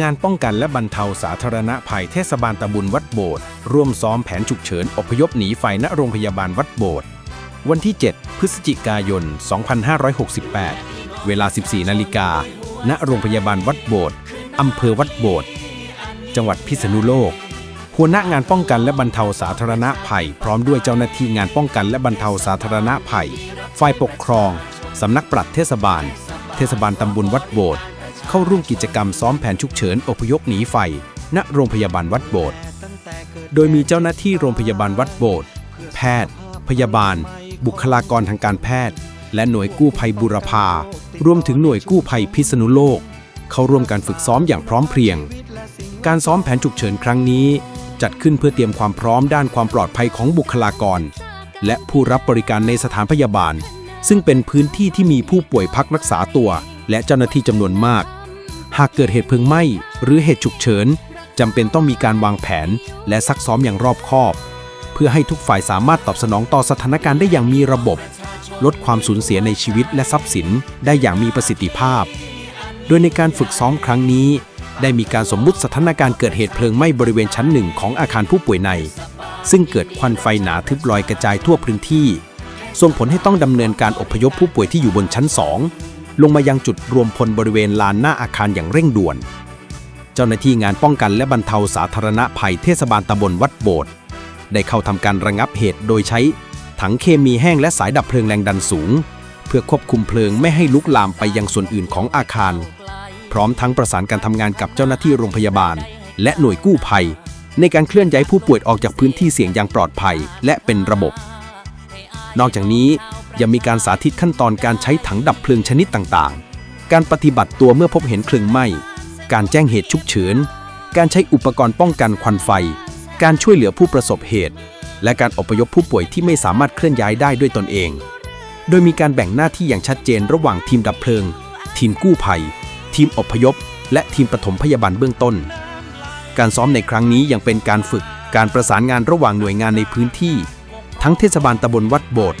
งานป้องกันและบรรเทาสาธารณภัยเทศบาลตำบลวัดโบสถ์ร่วมซ้อมแผนฉุกเฉินอพยพหนีไฟณโรงพยาบาลวัดโบสถ์วันที่ 7 พฤศจิกายน 2568 เวลา 14 นาฬิกา ณ โรงพยาบาลวัดโบสถ์อำเภอวัดโบสถ์จังหวัดพิษณุโลก หัวหน้างานป้องกันและบรรเทาสาธารณภัย พร้อมด้วยเจ้าหน้าที่งานป้องกันและบรรเทาสาธารณภัย ฝ่ายปกครอง สำนักปลัดเทศบาล เทศบาลตำบลวัดโบสถ์ เข้าร่วมกิจกรรมซ้อมแผนฉุกเฉินอพยพหนีไฟ ณ โรงพยาบาลวัดโบสถ์โดยมีเจ้าหน้าที่โรงพยาบาลวัดโบสถ์แพทย์ พยาบาล บุคลากรทางการแพทย์ และหน่วยกู้ภัยบุรพารวมถึงหน่วยกู้ภัยพิษณุโลก เข้าร่วมการฝึกซ้อมอย่างพร้อมเพรียง การซ้อมแผนฉุกเฉินครั้งนี้ จัดขึ้นเพื่อเตรียมความพร้อมด้านความปลอดภัยของบุคลากร และผู้รับบริการในสถานพยาบาล ซึ่งเป็นพื้นที่ที่มีผู้ป่วยพักรักษาตัว และเจ้าหน้าที่จำนวนมาก หากเกิดเหตุเพลิงไหม้หรือเหตุฉุกเฉินจำเป็นต้องมีการวางแผน และซักซ้อมอย่างรอบคอบ เพื่อให้ทุกฝ่ายสามารถตอบสนองต่อสถานการณ์ได้อย่างมีระบบ ลดความสูญเสียในชีวิตและทรัพย์สินได้อย่างมีประสิทธิภาพ โดยในการฝึกซ้อมครั้งนี้ ได้มีการสมมุติสถานการณ์เกิดเหตุเพลิงไหม้บริเวณชั้นหนึ่งของอาคารผู้ป่วยใน ซึ่งเกิดควันไฟหนาทึบลอยกระจายทั่วพื้นที่ ส่งผลให้ต้องดำเนินการอพยพผู้ป่วยที่อยู่บนชั้น2 ลงมายังจุดรวมพลบริเวณลานหน้าอาคารอย่างเร่งด่วน เจ้าหน้าที่งานป้องกันและบรรเทาสาธารณภัยเทศบาลตำบลวัดโบสถ์ได้เข้าทำการระงับเหตุโดยใช้ถังเคมีแห้งและสายดับเพลิงแรงดันสูง เพื่อควบคุมเพลิงไม่ให้ลุกลามไปยังส่วนอื่นของอาคาร พร้อมทั้งประสานการทำงานกับเจ้าหน้าที่โรงพยาบาล และหน่วยกู้ภัย ในการเคลื่อนย้ายผู้ป่วยออกจากพื้นที่เสี่ยงอย่างปลอดภัย และเป็นระบบ นอกจากนี้ ยังมีการสาธิตขั้นตอนการใช้ถังดับเพลิงชนิดต่างๆ การปฏิบัติตัวเมื่อพบเห็นเพลิงไหม้ การแจ้งเหตุฉุกเฉิน การใช้อุปกรณ์ป้องกันควันไฟ การช่วยเหลือผู้ประสบเหตุ และการอพยพผู้ป่วยที่ไม่สามารถเคลื่อนย้ายได้ด้วยตนเอง โดยมีการแบ่งหน้าที่อย่างชัดเจนระหว่างทีมดับเพลิง ทีมกู้ภัย ทีมอพยพ และทีมปฐมพยาบาลเบื้องต้น การซ้อมในครั้งนี้ยังเป็นการฝึกการประสานงานระหว่างหน่วยงานในพื้นที่ ทั้งเทศบาลตำบลวัดโบสถ์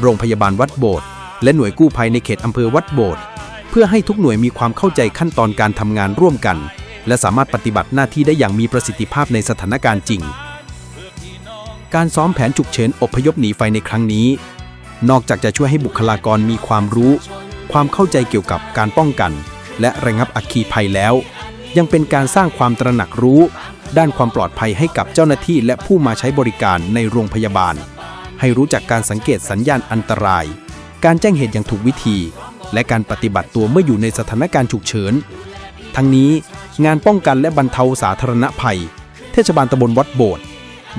โรงพยาบาลวัดโบสถ์และหน่วยกู้ภัยในเขตอำเภอวัดโบสถ์เพื่อให้ทุกหน่วยมีความเข้าใจขั้นตอนการทำงานร่วมกัน และสามารถปฏิบัติหน้าที่ได้อย่างมีประสิทธิภาพในสถานการณ์จริง การซ้อมแผนฉุกเฉินอพยพหนีไฟในครั้งนี้ นอกจากจะช่วยให้บุคลากรมีความรู้ ความเข้าใจเกี่ยวกับการป้องกัน และระงับอัคคีภัยแล้ว ยังเป็นการสร้างความตระหนักรู้ ด้านความปลอดภัยให้กับเจ้าหน้าที่และผู้มาใช้บริการในโรงพยาบาล ให้รู้จักการสังเกตสัญญาณอันตราย การแจ้งเหตุอย่างถูกวิธี และการปฏิบัติตัวเมื่ออยู่ในสถานการณ์ฉุกเฉิน ทั้งนี้งานป้องกันและบรรเทาสาธารณภัย เทศบาลตำบลวัดโบสถ์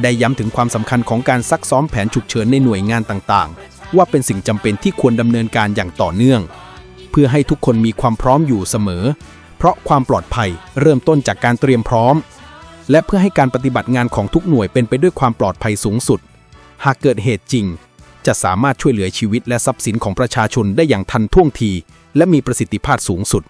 ได้ย้ำถึงความสำคัญของการซักซ้อมแผนฉุกเฉินในหน่วยงานต่างๆ ว่าเป็นสิ่งจำเป็นที่ควรดำเนินการอย่างต่อเนื่อง เพื่อให้ทุกคนมีความพร้อมอยู่เสมอ เพราะความปลอดภัยเริ่มต้นจากการเตรียมพร้อม และเพื่อให้การปฏิบัติงานของทุกหน่วยเป็นไปด้วยความปลอดภัยสูงสุด หากเกิดเหตุจริง จะสามารถช่วยเหลือชีวิตและทรัพย์สินของประชาชนได้อย่างทันท่วงที และมีประสิทธิภาพสูงสุด